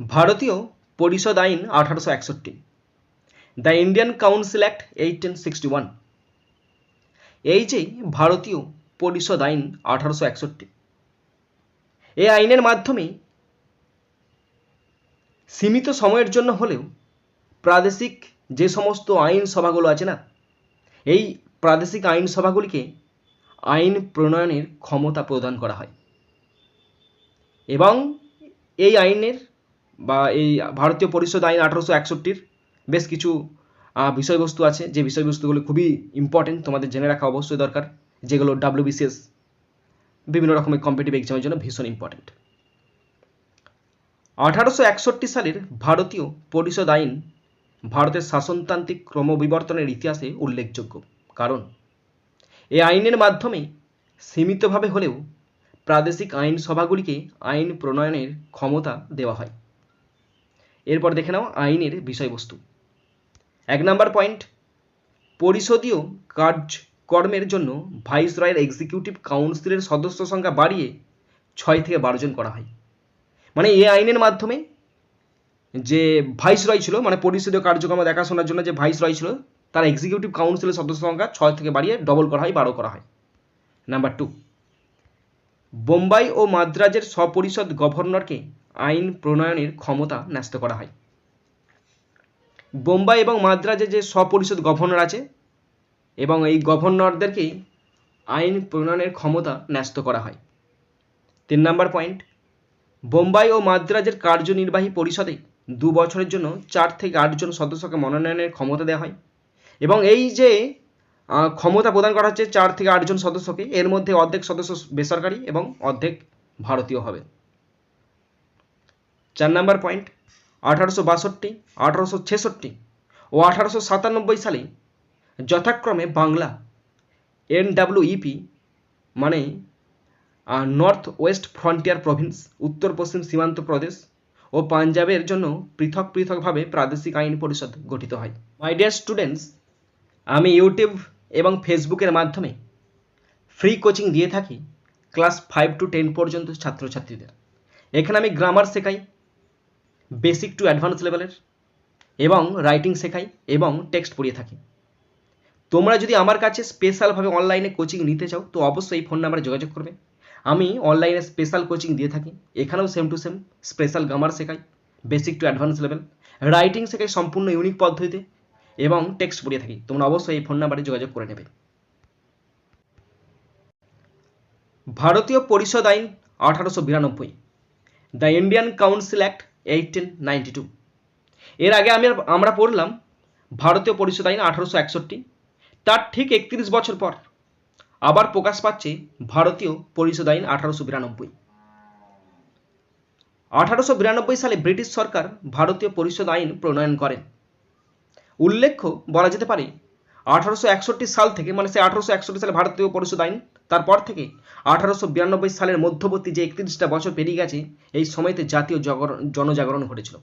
ভারতীয় পরিষদ আইন আঠারোশো একষট্টি। The Indian council act eighteen sixty one. এই যে ভারতীয় পরিষদ আইন আঠারোশো একষট্টি। এই আইনের মাধ্যমে সীমিত সময়ের জন্য হলেও প্রাদেশিক যে সমস্ত আইন সভাগুলো আছে না, এই প্রাদেশিক আইনসভাগুলিকে আইন প্রণয়নের ক্ষমতা প্রদান করা হয়। এবং এই আইনের বা এই ভারতীয় পরিষদ আইন আঠারোশো একষট্টির বেশ কিছু বিষয়বস্তু আছে। যে বিষয়বস্তুগুলো খুবই ইম্পর্টেন্ট তোমাদের জেনে রাখা অবশ্যই দরকার। যেগুলো ডাব্লিউবিসিএস বিভিন্ন রকমের কম্পিটিভ এক্সামের জন্য ভীষণ ইম্পর্টেন্ট আঠারোশো একষট্টি সালের ভারতীয় পরিষদ আইন ভারতের শাসনতান্ত্রিক ক্রমবিবর্তনের ইতিহাসে উল্লেখযোগ্য। কারণ এই আইনের মাধ্যমে সীমিতভাবে হলেও প্রাদেশিক আইনসভাগুলিকে আইন প্রণয়নের ক্ষমতা দেওয়া হয়। এরপর দেখে নাও আইনের বিষয়বস্তু। এক নম্বর পয়েন্ট, পরিষদীয় কার্যকর্মের জন্য ভাইসরয়ের এক্সিকিউটিভ কাউন্সিলের সদস্য সংখ্যা বাড়িয়ে ছয় থেকে বারো জন করা হয়। মানে এই আইনের মাধ্যমে যে ভাইসরয় ছিল মানে পরিষদীয় কার্যক্রম দেখাশোনার জন্য যে ভাইসরয় ছিল, তার এক্সিকিউটিভ কাউন্সিলের সদস্য সংখ্যা ছয় থেকে বাড়িয়ে ডবল করা হয়, বারো করা হয়। নাম্বার টু বোম্বাই ও মাদ্রাজের স্বপরিষদ গভর্নরকে আইন প্রণয়নের ক্ষমতা ন্যস্ত করা হয়। বোম্বাই এবং মাদ্রাজে যে স্বপরিষদ গভর্নর আছে এবং এই গভর্নরদেরকে আইন প্রণয়নের ক্ষমতা ন্যস্ত করা হয়। তিন নম্বর পয়েন্ট, বোম্বাই ও মাদ্রাজের কার্যনির্বাহী পরিষদে দু বছরের জন্য চার থেকে আটজন সদস্যকে মনোনয়নের ক্ষমতা দেওয়া হয় এবং এই যে ক্ষমতা প্রদান করা হচ্ছে চার থেকে আটজন সদস্যকে, এর মধ্যে অর্ধেক সদস্য বেসরকারি এবং অর্ধেক ভারতীয় হবে। চার নম্বর পয়েন্ট আঠারোশো বাষট্টি, আঠারোশো ছেষট্টি ও আঠারোশো সাতানব্বই সালে যথাক্রমে বাংলা এনডাব্লিউইপি মানে নর্থ ওয়েস্ট ফ্রন্টিয়ার প্রভিন্স উত্তর পশ্চিম সীমান্ত প্রদেশ ও পাঞ্জাবের জন্য পৃথক পৃথকভাবে প্রাদেশিক আইন পরিষদ গঠিত হয়। মাই ডিয়ার স্টুডেন্টস আমি ইউটিউব এবং ফেসবুকের মাধ্যমে ফ্রি কোচিং দিয়ে থাকি ক্লাস ফাইভ টু টেন পর্যন্ত ছাত্রছাত্রীদের। এখানে আমি গ্রামার শেখাই বেসিক টু অ্যাডভান্স লেভেলের এবং রাইটিং শেখাই, এবং টেক্সট পড়িয়ে থাকি। তোমরা যদি আমার কাছে স্পেশালভাবে অনলাইনে কোচিং নিতে চাও, তো অবশ্যই এই ফোন নাম্বারে যোগাযোগ করবে। আমি অনলাইনে স্পেশাল কোচিং দিয়ে থাকি। এখানেও same to same special grammar শেখাই basic to advance level writing শেখাই সম্পূর্ণ ইউনিক পদ্ধতিতে, এবং টেক্সট পড়িয়ে থাকি। তোমরা অবশ্যই এই ফোন নাম্বারে যোগাযোগ করে নেবে। ভারতীয় পরিষদ আইন আঠারোশো বিরানব্বই the Indian council act eighteen ninety two এর আগে আমি আমরা পড়লাম ভারতীয় পরিষদ আইন আঠারোশো একষট্টি। তার ঠিক একত্রিশ বছর পর আবার প্রকাশ পাচ্ছে ভারতীয় পরিষদ আইন আঠারোশো বিরানব্বই। আঠারোশো বিরানব্বই সালে ব্রিটিশ সরকার ভারতীয় পরিষদ আইন প্রণয়ন করেন। উল্লেখ্য বলা যেতে পারে, আঠারোশো একষট্টি সাল থেকে মানে সে আঠারোশো একষট্টি সালে ভারতীয় পরিষদ আইন তারপর থেকে আঠারোশো বিরানব্বই সালের মধ্যবর্তী যে একত্রিশটা বছর পেরিয়ে গেছে, এই সময়তে জাতীয় জাগরণ জনজাগরণ ঘটেছিল।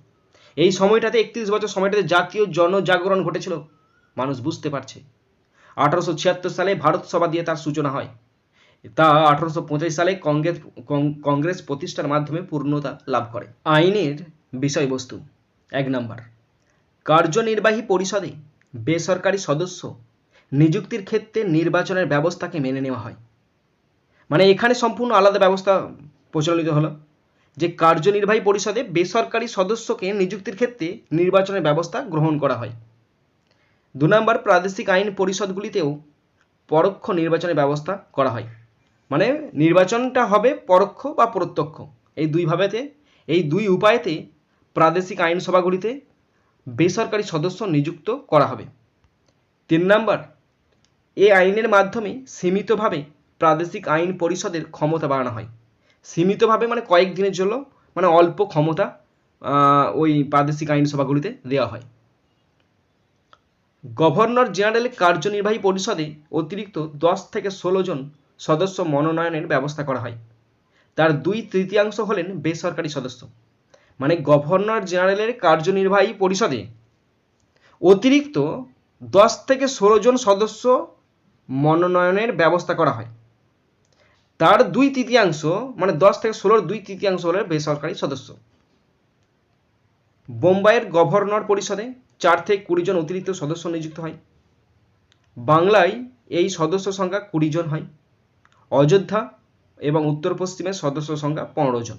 এই সময়টাতে একত্রিশ বছর সময়টাতে জাতীয় জনজাগরণ ঘটেছিল, মানুষ বুঝতে পারছে। আঠারোশো ছিয়াত্তর সালে ভারত সভা দিয়ে তার সূচনা হয়। তা আঠারোশো পঁচাশি সালে কংগ্রেস কংগ্রেস প্রতিষ্ঠার মাধ্যমে পূর্ণতা লাভ করে। আইনের বিষয়বস্তু, এক নাম্বার। কার্যনির্বাহী পরিষদে বেসরকারি সদস্য নিযুক্তির ক্ষেত্রে নির্বাচনের ব্যবস্থাকে মেনে নেওয়া হয়। মানে এখানে সম্পূর্ণ আলাদা ব্যবস্থা প্রচলিত হলো। যে কার্যনির্বাহী পরিষদে বেসরকারি সদস্যকে নিযুক্তির ক্ষেত্রে নির্বাচনের ব্যবস্থা গ্রহণ করা হয়। দু নম্বর প্রাদেশিক আইন পরিষদগুলিতেও পরোক্ষ নির্বাচনের ব্যবস্থা করা হয়। মানে নির্বাচনটা হবে পরোক্ষ বা প্রত্যক্ষ। এই দুইভাবেতে এই দুই উপায়েতে প্রাদেশিক আইনসভাগুলিতে বেসরকারি সদস্য নিযুক্ত করা হবে। তিন নম্বর এই আইনের মাধ্যমে সীমিতভাবে প্রাদেশিক আইন পরিষদের ক্ষমতা বাড়ানো হয়। সীমিতভাবে মানে কয়েক দিনের জন্য মানে অল্প ক্ষমতা ওই প্রাদেশিক আইনসভাগুলিতে দেওয়া হয়। গভর্নর জেনারেলের কার্যনির্বাহী পরিষদে অতিরিক্ত দশ থেকে ষোলো জন সদস্য মনোনয়নের ব্যবস্থা করা হয়। তার দুই তৃতীয়াংশ হলেন বেসরকারি সদস্য। মানে গভর্নর জেনারেলের কার্যনির্বাহী পরিষদে অতিরিক্ত দশ থেকে ষোলো জন সদস্য মনোনয়নের ব্যবস্থা করা হয়। তার দুই তৃতীয়াংশ মানে দশ থেকে ষোলোর দুই তৃতীয়াংশ হলেন বেসরকারি সদস্য। বোম্বাইয়ের গভর্নর পরিষদে চার থেকে কুড়ি জন অতিরিক্ত সদস্য নিযুক্ত হয়। বাংলায় এই সদস্য সংখ্যা কুড়ি জন হয়। অযোধ্যা এবং উত্তর পশ্চিমের সদস্য সংখ্যা পনেরো জন।